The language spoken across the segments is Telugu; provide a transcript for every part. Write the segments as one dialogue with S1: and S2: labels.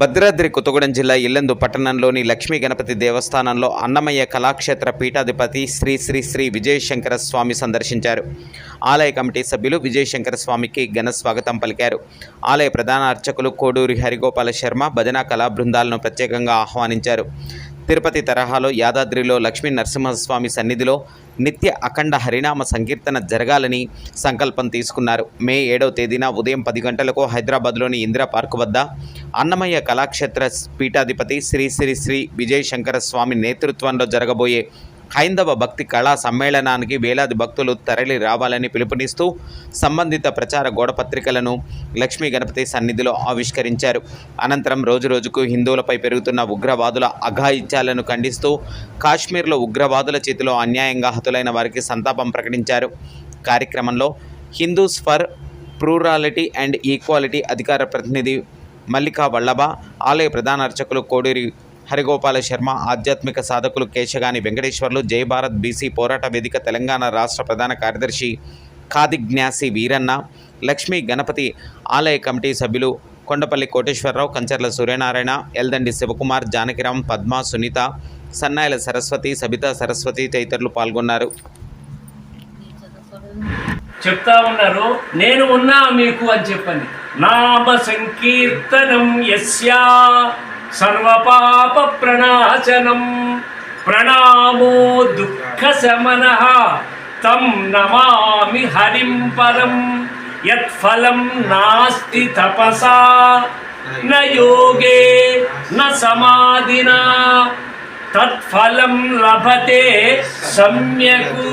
S1: భద్రాద్రి కొత్తగూడెం జిల్లా ఇల్లందు పట్టణంలోని లక్ష్మీ గణపతి దేవస్థానంలో అన్నమయ్య కళాక్షేత్ర పీఠాధిపతి శ్రీ శ్రీ శ్రీ విజయశంకర స్వామి సందర్శించారు. ఆలయ కమిటీ సభ్యులు విజయశంకర స్వామికి ఘన స్వాగతం పలికారు. ఆలయ ప్రధాన అర్చకులు కోడూరి హరిగోపాల శర్మ భజన కళా బృందాలను ప్రత్యేకంగా ఆహ్వానించారు. తిరుపతి తరహాలో యాదాద్రిలో లక్ష్మీ నరసింహస్వామి సన్నిధిలో నిత్య అఖండ హరినామ సంకీర్తన జరగాలని సంకల్పం తీసుకున్నారు. మే ఏడవ తేదీన ఉదయం పది గంటలకు హైదరాబాద్లోని ఇందిరా పార్క్ వద్ద అన్నమయ్య కళాక్షేత్ర పీఠాధిపతి శ్రీ శ్రీ శ్రీ విజయశంకర స్వామి నేతృత్వంలో జరగబోయే హైందవ భక్తి కళా సమ్మేళనానికి వేలాది భక్తులు తరలి రావాలని పిలుపునిస్తూ సంబంధిత ప్రచార గోడపత్రికలను లక్ష్మీ గణపతి సన్నిధిలో ఆవిష్కరించారు. అనంతరం రోజురోజుకు హిందువులపై పెరుగుతున్న ఉగ్రవాదుల అఘాయిత్యాలను ఖండిస్తూ కాశ్మీర్లో ఉగ్రవాదుల చేతిలో అన్యాయంగా హతులైన వారికి సంతాపం ప్రకటించారు. కార్యక్రమంలో Hindus for plurality and equality అధికార ప్రతినిధి మల్లికా వల్లభ ఆలయ ప్రధాన అర్చకులు కోడూరి హరిగోపాల శర్మ ఆధ్యాత్మిక సాధకులు కేశగాని వెంకటేశ్వర్లు జై భారత్ బీసీ పోరాట వేదిక తెలంగాణ రాష్ట్ర ప్రధాన కార్యదర్శి కాదిజ్ఞాసి వీరన్న లక్ష్మీ గణపతి ఆలయ కమిటీ సభ్యులు కొండపల్లి కోటేశ్వరరావు కంచర్ల సూర్యనారాయణ ఎల్దండి శివకుమార్ జానకిరామ్ పద్మ సునీత సన్నాయిల సరస్వతి సబితా సరస్వతి తదితరులు పాల్గొన్నారు.
S2: చెప్తా ఉన్నారు నేను ఉన్నా మీకు అని చెప్పండి. నామ సంకీర్తనం యస్యా. సర్వపాప ప్రణాశనం ప్రణామో దుఃఖ శమన తం నమామి హరిం పరం యత్ఫలం నాస్తి తపసా. న యోగే న సమాధినా. తత్ఫలం లభతే సమ్యకు.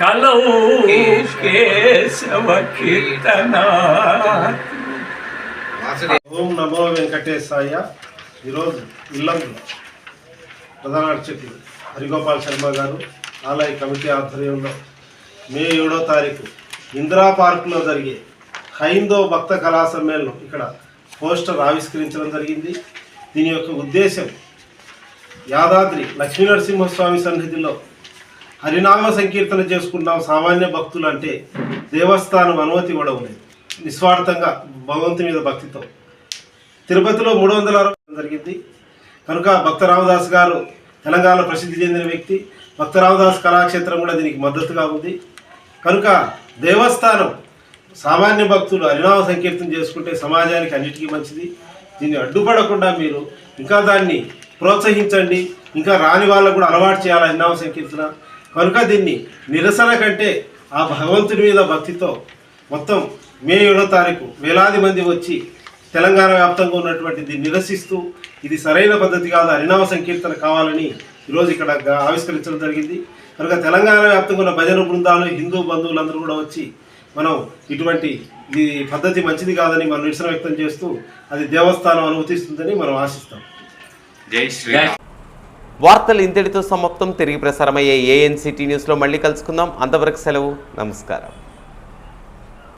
S2: కలౌ కేశవ కీర్తనా
S3: ఓం నమో వెంకటేశాయ. ఈరోజు ఇల్లందు ప్రధాన అర్చకులు హరిగోపాల్ శర్మ గారు ఆలయ కమిటీ ఆధ్వర్యంలో మే ఏడో తారీఖు ఇందిరా పార్కులో జరిగే హైందో భక్త కళా సమ్మేళనం ఇక్కడ పోస్టర్ ఆవిష్కరించడం జరిగింది. దీని యొక్క ఉద్దేశం యాదాద్రి లక్ష్మీనరసింహస్వామి సన్నిధిలో హరినామ సంకీర్తన చేసుకున్నాం సామాన్య భక్తులు అంటే దేవస్థానం అనుమతి ఇవ్వడం లేదు. నిస్వార్థంగా భగవంతుని మీద భక్తితో తిరుపతిలో మూడు వందల అరవై జరిగింది. కనుక భక్త రామదాస్ గారు తెలంగాణ ప్రసిద్ధి చెందిన వ్యక్తి. భక్త రామదాస్ కళాక్షేత్రం కూడా దీనికి మద్దతుగా ఉంది. కనుక దేవస్థానం సామాన్య భక్తులు హరినామ సంకీర్తన చేసుకుంటే సమాజానికి అన్నిటికీ మంచిది. దీన్ని అడ్డుపడకుండా మీరు ఇంకా దాన్ని ప్రోత్సహించండి. ఇంకా రాని వాళ్ళకు కూడా అలవాటు చేయాలి హరినామ సంకీర్తన. కనుక దీన్ని నిరసన కంటే ఆ భగవంతుడి మీద భక్తితో మొత్తం మే ఏడో తారీఖు వేలాది మంది వచ్చి తెలంగాణ వ్యాప్తంగా ఉన్నటువంటి దీన్ని నిరసిస్తూ ఇది సరైన పద్ధతి కాదు హరినామ సంకీర్తన కావాలని ఈరోజు ఇక్కడ ఆవిష్కరించడం జరిగింది. కనుక తెలంగాణ వ్యాప్తంగా ఉన్న భజన బృందాలు హిందూ బంధువులందరూ కూడా వచ్చి మనం ఇటువంటి ఇది పద్ధతి మంచిది కాదని మనం నిరసన వ్యక్తం చేస్తూ అది దేవస్థానం అనుమతిస్తుందని మనం ఆశిస్తాం.
S1: వార్తలు ఇంతటితో సమాప్తం. తిరిగి ప్రసారమయ్యే ఏఎన్సిటీ న్యూస్లో మళ్ళీ కలుసుకుందాం. అంతవరకు సెలవు. నమస్కారం.